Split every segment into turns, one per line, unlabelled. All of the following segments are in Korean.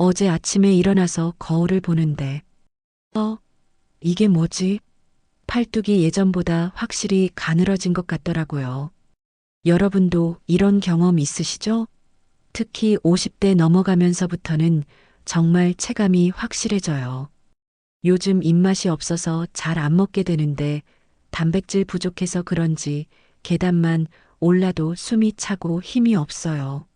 어제 아침에 일어나서 거울을 보는데, 어, 이게 뭐지? 팔뚝이 예전보다 확실히 가늘어진 것 같더라고요. 여러분도 이런 경험 있으시죠? 특히 50대 넘어가면서부터는 정말 체감이 확실해져요. 요즘 입맛이 없어서 잘 안 먹게 되는데 단백질 부족해서 그런지 계단만 올라도 숨이 차고 힘이 없어요.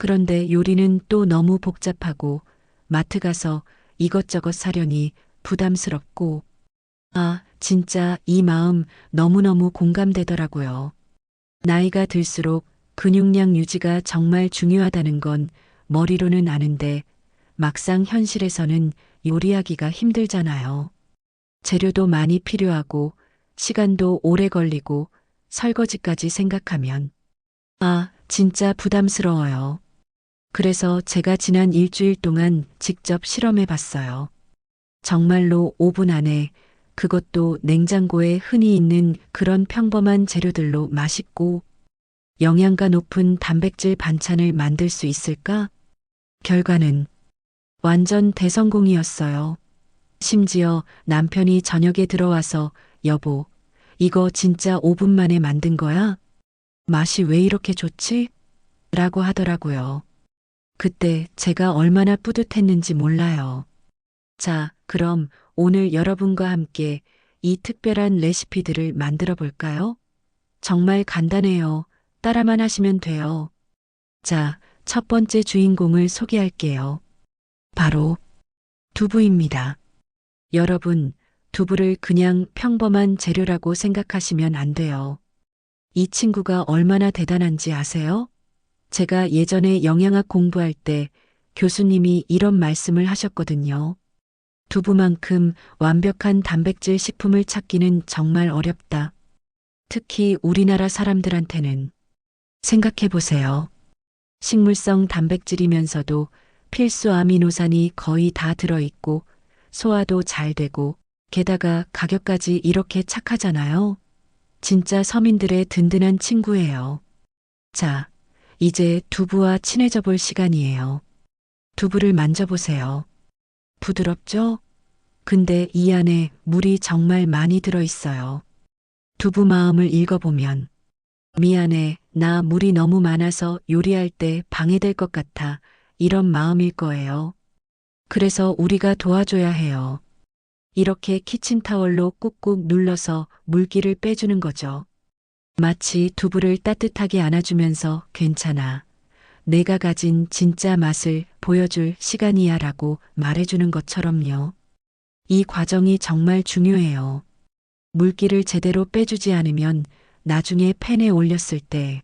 그런데 요리는 또 너무 복잡하고 마트 가서 이것저것 사려니 부담스럽고 아, 진짜 이 마음 너무너무 공감되더라고요. 나이가 들수록 근육량 유지가 정말 중요하다는 건 머리로는 아는데 막상 현실에서는 요리하기가 힘들잖아요. 재료도 많이 필요하고 시간도 오래 걸리고 설거지까지 생각하면 아, 진짜 부담스러워요. 그래서 제가 지난 일주일 동안 직접 실험해 봤어요. 정말로 5분 안에 그것도 냉장고에 흔히 있는 그런 평범한 재료들로 맛있고 영양가 높은 단백질 반찬을 만들 수 있을까? 결과는 완전 대성공이었어요. 심지어 남편이 저녁에 들어와서 여보, 이거 진짜 5분 만에 만든 거야? 맛이 왜 이렇게 좋지? 라고 하더라고요. 그때 제가 얼마나 뿌듯했는지 몰라요. 자, 그럼 오늘 여러분과 함께 이 특별한 레시피들을 만들어 볼까요? 정말 간단해요. 따라만 하시면 돼요. 자, 첫 번째 주인공을 소개할게요. 바로 두부입니다. 여러분, 두부를 그냥 평범한 재료라고 생각하시면 안 돼요. 이 친구가 얼마나 대단한지 아세요? 제가 예전에 영양학 공부할 때 교수님이 이런 말씀을 하셨거든요. 두부만큼 완벽한 단백질 식품을 찾기는 정말 어렵다. 특히 우리나라 사람들한테는. 생각해 보세요. 식물성 단백질이면서도 필수 아미노산이 거의 다 들어있고 소화도 잘 되고 게다가 가격까지 이렇게 착하잖아요. 진짜 서민들의 든든한 친구예요. 자, 이제 두부와 친해져 볼 시간이에요. 두부를 만져보세요. 부드럽죠? 근데 이 안에 물이 정말 많이 들어있어요. 두부 마음을 읽어보면 미안해, 나 물이 너무 많아서 요리할 때 방해될 것 같아. 이런 마음일 거예요. 그래서 우리가 도와줘야 해요. 이렇게 키친타월로 꾹꾹 눌러서 물기를 빼주는 거죠. 마치 두부를 따뜻하게 안아주면서 괜찮아. 내가 가진 진짜 맛을 보여줄 시간이야 라고 말해주는 것처럼요. 이 과정이 정말 중요해요. 물기를 제대로 빼주지 않으면 나중에 팬에 올렸을 때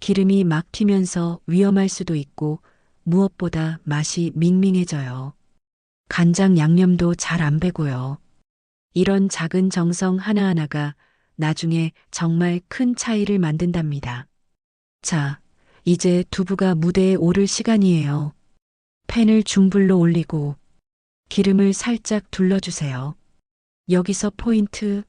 기름이 막 튀면서 위험할 수도 있고 무엇보다 맛이 밍밍해져요. 간장 양념도 잘 안 배고요. 이런 작은 정성 하나하나가 나중에 정말 큰 차이를 만든답니다. 자, 이제 두부가 무대에 오를 시간이에요. 팬을 중불로 올리고 기름을 살짝 둘러주세요. 여기서 포인트.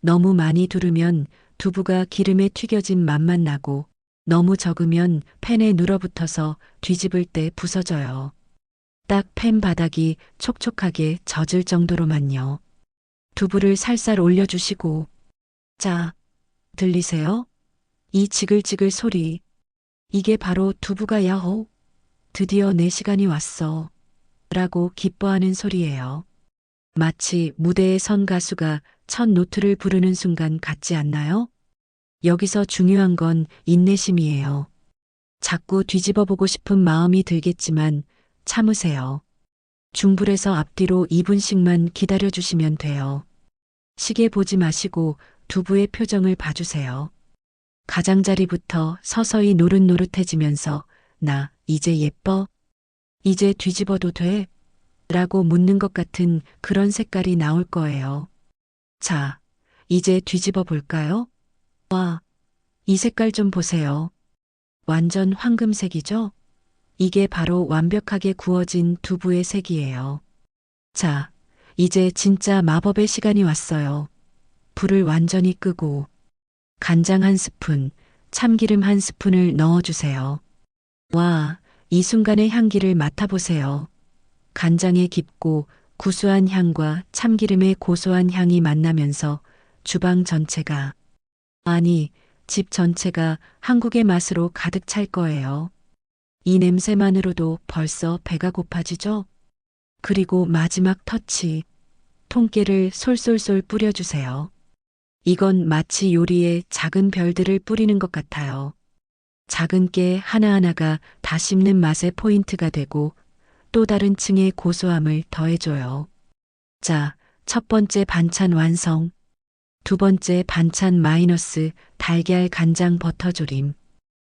너무 많이 두르면 두부가 기름에 튀겨진 맛만 나고 너무 적으면 팬에 눌어붙어서 뒤집을 때 부서져요. 딱 팬 바닥이 촉촉하게 젖을 정도로만요. 두부를 살살 올려주시고 자, 들리세요? 이 지글지글 소리. 이게 바로 두부가 야호. 드디어 내 시간이 왔어. 라고 기뻐하는 소리예요. 마치 무대에 선 가수가 첫 노트를 부르는 순간 같지 않나요? 여기서 중요한 건 인내심이에요. 자꾸 뒤집어 보고 싶은 마음이 들겠지만 참으세요. 중불에서 앞뒤로 2분씩만 기다려 주시면 돼요. 시계 보지 마시고 두부의 표정을 봐주세요. 가장자리부터 서서히 노릇노릇해지면서 나 이제 예뻐? 이제 뒤집어도 돼? 라고 묻는 것 같은 그런 색깔이 나올 거예요. 자, 이제 뒤집어 볼까요? 와, 이 색깔 좀 보세요. 완전 황금색이죠? 이게 바로 완벽하게 구워진 두부의 색이에요. 자, 이제 진짜 마법의 시간이 왔어요. 불을 완전히 끄고 간장 한 스푼, 참기름 한 스푼을 넣어주세요. 와, 이 순간의 향기를 맡아보세요. 간장의 깊고 구수한 향과 참기름의 고소한 향이 만나면서 주방 전체가, 아니, 집 전체가 한국의 맛으로 가득 찰 거예요. 이 냄새만으로도 벌써 배가 고파지죠? 그리고 마지막 터치. 통깨를 솔솔솔 뿌려주세요. 이건 마치 요리에 작은 별들을 뿌리는 것 같아요. 작은 깨 하나하나가 다 씹는 맛의 포인트가 되고 또 다른 층의 고소함을 더해줘요. 자, 첫 번째 반찬 완성. 두 번째 반찬 마이너스 달걀 간장 버터 조림.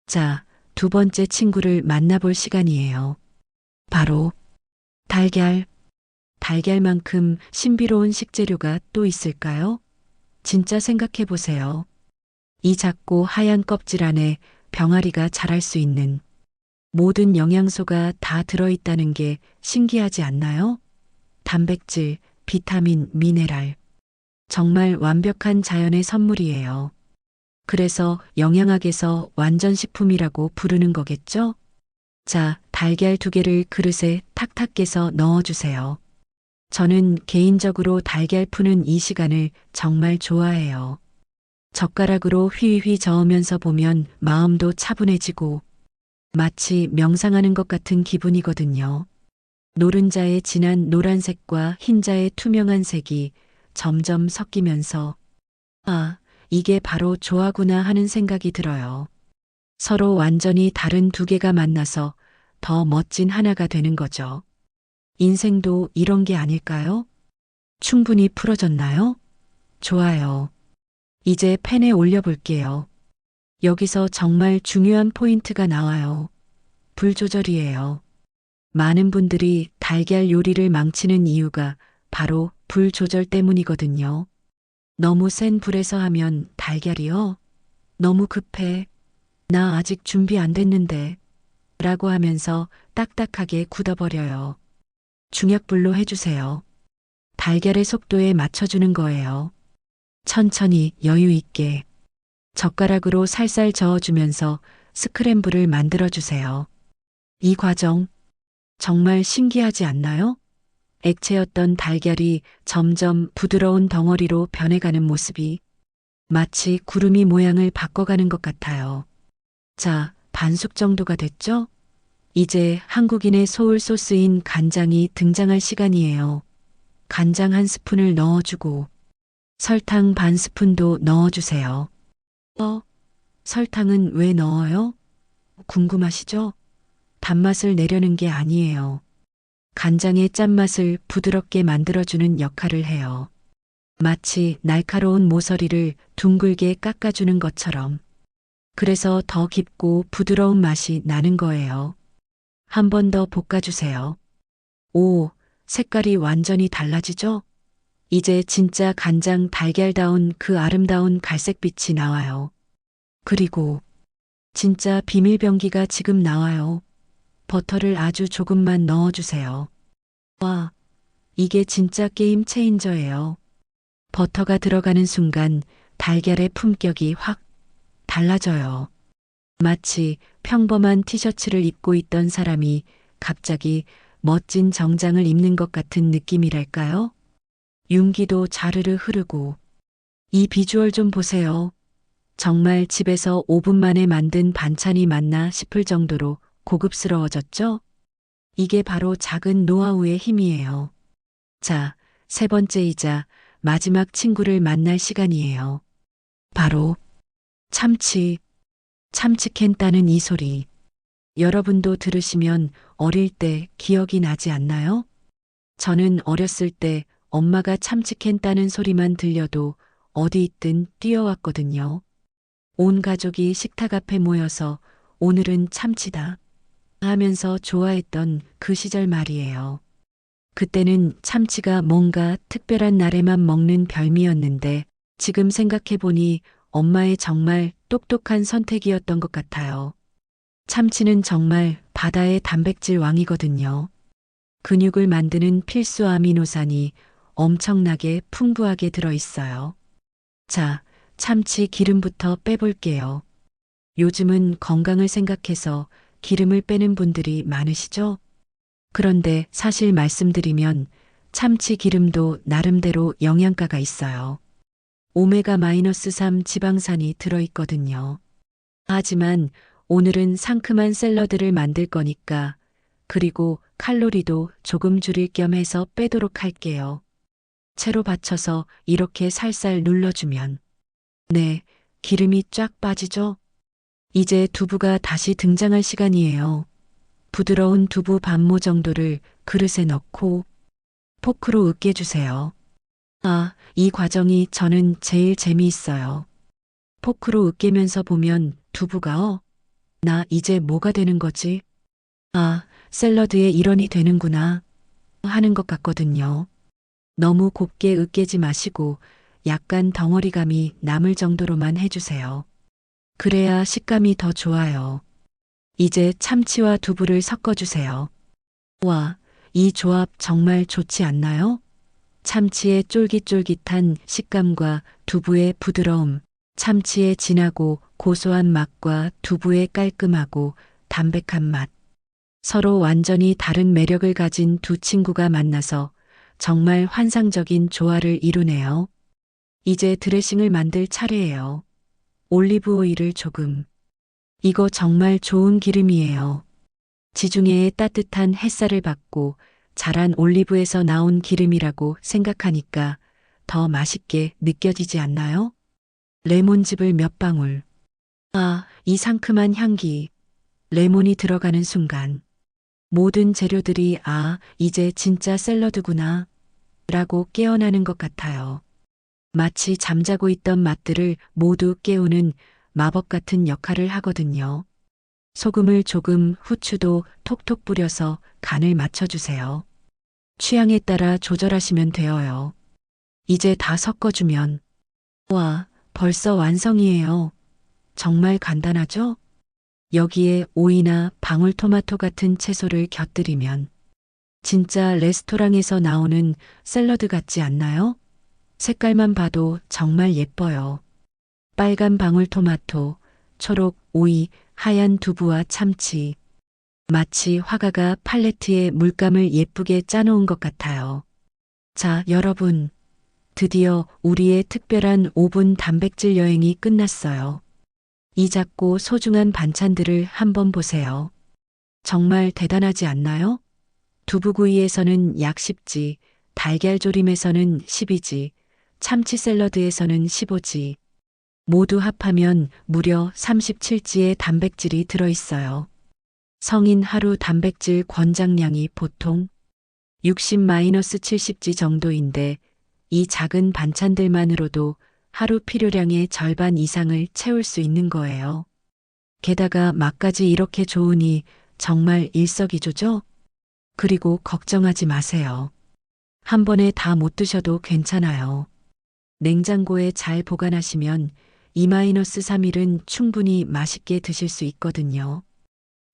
자, 두 번째 친구를 만나볼 시간이에요. 바로 달걀. 달걀만큼 신비로운 식재료가 또 있을까요? 진짜 생각해 보세요. 이 작고 하얀 껍질 안에 병아리가 자랄 수 있는 모든 영양소가 다 들어있다는 게 신기하지 않나요? 단백질, 비타민, 미네랄. 정말 완벽한 자연의 선물이에요. 그래서 영양학에서 완전식품이라고 부르는 거겠죠? 자, 달걀 두 개를 그릇에 탁탁 깨서 넣어주세요. 저는 개인적으로 달걀 푸는 이 시간을 정말 좋아해요. 젓가락으로 휘휘 저으면서 보면 마음도 차분해지고 마치 명상하는 것 같은 기분이거든요. 노른자의 진한 노란색과 흰자의 투명한 색이 점점 섞이면서 아, 이게 바로 조화구나 하는 생각이 들어요. 서로 완전히 다른 두 개가 만나서 더 멋진 하나가 되는 거죠. 인생도 이런 게 아닐까요? 충분히 풀어졌나요? 좋아요. 이제 팬에 올려볼게요. 여기서 정말 중요한 포인트가 나와요. 불 조절이에요. 많은 분들이 달걀 요리를 망치는 이유가 바로 불 조절 때문이거든요. 너무 센 불에서 하면 달걀이요? 너무 급해. 나 아직 준비 안 됐는데. 라고 하면서 딱딱하게 굳어버려요. 중약불로 해주세요. 달걀의 속도에 맞춰주는 거예요. 천천히 여유 있게 젓가락으로 살살 저어주면서 스크램블을 만들어주세요. 이 과정 정말 신기하지 않나요? 액체였던 달걀이 점점 부드러운 덩어리로 변해가는 모습이 마치 구름이 모양을 바꿔가는 것 같아요. 자, 반숙 정도가 됐죠? 이제 한국인의 소울 소스인 간장이 등장할 시간이에요. 간장 한 스푼을 넣어주고 설탕 반 스푼도 넣어주세요. 어? 설탕은 왜 넣어요? 궁금하시죠? 단맛을 내려는 게 아니에요. 간장의 짠맛을 부드럽게 만들어주는 역할을 해요. 마치 날카로운 모서리를 둥글게 깎아주는 것처럼. 그래서 더 깊고 부드러운 맛이 나는 거예요. 한 번 더 볶아주세요. 오, 색깔이 완전히 달라지죠? 이제 진짜 간장 달걀다운 그 아름다운 갈색빛이 나와요. 그리고 진짜 비밀병기가 지금 나와요. 버터를 아주 조금만 넣어주세요. 와, 이게 진짜 게임 체인저예요. 버터가 들어가는 순간 달걀의 품격이 확 달라져요. 마치 평범한 티셔츠를 입고 있던 사람이 갑자기 멋진 정장을 입는 것 같은 느낌이랄까요? 윤기도 자르르 흐르고 이 비주얼 좀 보세요. 정말 집에서 5분 만에 만든 반찬이 맞나 싶을 정도로 고급스러워졌죠? 이게 바로 작은 노하우의 힘이에요. 자, 세 번째이자 마지막 친구를 만날 시간이에요. 바로 참치. 참치캔 따는 이 소리. 여러분도 들으시면 어릴 때 기억이 나지 않나요? 저는 어렸을 때 엄마가 참치캔 따는 소리만 들려도 어디 있든 뛰어왔거든요. 온 가족이 식탁 앞에 모여서 오늘은 참치다 하면서 좋아했던 그 시절 말이에요. 그때는 참치가 뭔가 특별한 날에만 먹는 별미였는데 지금 생각해보니 엄마의 정말 똑똑한 선택이었던 것 같아요. 참치는 정말 바다의 단백질 왕이거든요. 근육을 만드는 필수 아미노산이 엄청나게 풍부하게 들어있어요. 자, 참치 기름부터 빼볼게요. 요즘은 건강을 생각해서 기름을 빼는 분들이 많으시죠? 그런데 사실 말씀드리면 참치 기름도 나름대로 영양가가 있어요. 오메가-3 지방산이 들어있거든요. 하지만 오늘은 상큼한 샐러드를 만들 거니까 그리고 칼로리도 조금 줄일 겸 해서 빼도록 할게요. 채로 받쳐서 이렇게 살살 눌러주면 네, 기름이 쫙 빠지죠? 이제 두부가 다시 등장할 시간이에요. 부드러운 두부 반모 정도를 그릇에 넣고 포크로 으깨주세요. 아, 이 과정이 저는 제일 재미있어요. 포크로 으깨면서 보면 두부가 어? 나 이제 뭐가 되는 거지? 아, 샐러드의 일원이 되는구나. 하는 것 같거든요. 너무 곱게 으깨지 마시고 약간 덩어리감이 남을 정도로만 해주세요. 그래야 식감이 더 좋아요. 이제 참치와 두부를 섞어주세요. 와, 이 조합 정말 좋지 않나요? 참치의 쫄깃쫄깃한 식감과 두부의 부드러움, 참치의 진하고 고소한 맛과 두부의 깔끔하고 담백한 맛. 서로 완전히 다른 매력을 가진 두 친구가 만나서 정말 환상적인 조화를 이루네요. 이제 드레싱을 만들 차례예요. 올리브 오일을 조금. 이거 정말 좋은 기름이에요. 지중해의 따뜻한 햇살을 받고 자란 올리브에서 나온 기름이라고 생각하니까 더 맛있게 느껴지지 않나요? 레몬즙을 몇 방울. 아, 이 상큼한 향기. 레몬이 들어가는 순간. 모든 재료들이 아, 이제 진짜 샐러드구나. 라고 깨어나는 것 같아요. 마치 잠자고 있던 맛들을 모두 깨우는 마법 같은 역할을 하거든요. 소금을 조금 후추도 톡톡 뿌려서 간을 맞춰주세요. 취향에 따라 조절하시면 되어요. 이제 다 섞어주면 와, 벌써 완성이에요. 정말 간단하죠? 여기에 오이나 방울토마토 같은 채소를 곁들이면 진짜 레스토랑에서 나오는 샐러드 같지 않나요? 색깔만 봐도 정말 예뻐요. 빨간 방울토마토, 초록 오이, 하얀 두부와 참치. 마치 화가가 팔레트에 물감을 예쁘게 짜놓은 것 같아요. 자, 여러분. 드디어 우리의 특별한 5분 단백질 여행이 끝났어요. 이 작고 소중한 반찬들을 한번 보세요. 정말 대단하지 않나요? 두부구이에서는 약 10지, 달걀조림에서는 12지, 참치 샐러드에서는 15지. 모두 합하면 무려 37지의 단백질이 들어있어요. 성인 하루 단백질 권장량이 보통 60-70지 정도인데 이 작은 반찬들만으로도 하루 필요량의 절반 이상을 채울 수 있는 거예요. 게다가 맛까지 이렇게 좋으니 정말 일석이조죠? 그리고 걱정하지 마세요. 한 번에 다 못 드셔도 괜찮아요. 냉장고에 잘 보관하시면 2-3일은 충분히 맛있게 드실 수 있거든요.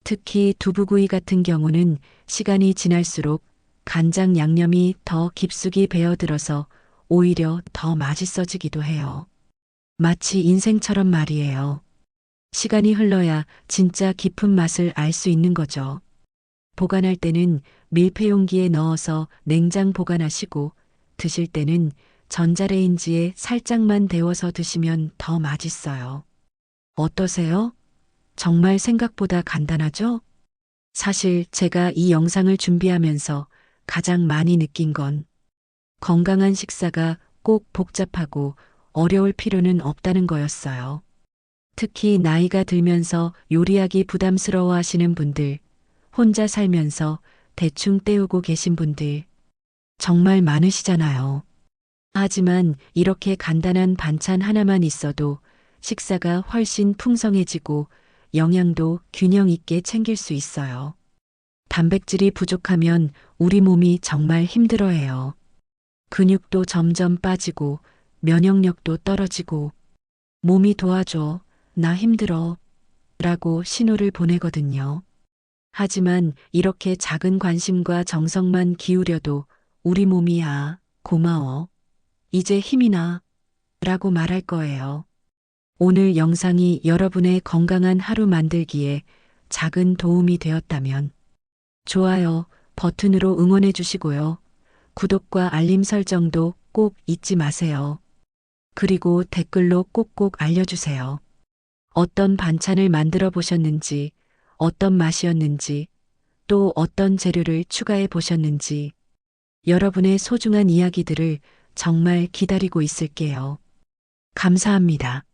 특히 두부구이 같은 경우는 시간이 지날수록 간장 양념이 더 깊숙이 배어들어서 오히려 더 맛있어지기도 해요. 마치 인생처럼 말이에요. 시간이 흘러야 진짜 깊은 맛을 알 수 있는 거죠. 보관할 때는 밀폐용기에 넣어서 냉장 보관하시고 드실 때는 전자레인지에 살짝만 데워서 드시면 더 맛있어요. 어떠세요? 정말 생각보다 간단하죠? 사실 제가 이 영상을 준비하면서 가장 많이 느낀 건 건강한 식사가 꼭 복잡하고 어려울 필요는 없다는 거였어요. 특히 나이가 들면서 요리하기 부담스러워 하시는 분들, 혼자 살면서 대충 때우고 계신 분들, 정말 많으시잖아요. 하지만 이렇게 간단한 반찬 하나만 있어도 식사가 훨씬 풍성해지고 영양도 균형 있게 챙길 수 있어요. 단백질이 부족하면 우리 몸이 정말 힘들어해요. 근육도 점점 빠지고 면역력도 떨어지고 몸이 도와줘, 나 힘들어 라고 신호를 보내거든요. 하지만 이렇게 작은 관심과 정성만 기울여도 우리 몸이 아, 고마워. 이제 힘이 나. 라고 말할 거예요. 오늘 영상이 여러분의 건강한 하루 만들기에 작은 도움이 되었다면 좋아요 버튼으로 응원해 주시고요. 구독과 알림 설정도 꼭 잊지 마세요. 그리고 댓글로 꼭꼭 알려주세요. 어떤 반찬을 만들어 보셨는지, 어떤 맛이었는지, 또 어떤 재료를 추가해 보셨는지, 여러분의 소중한 이야기들을 정말 기다리고 있을게요. 감사합니다.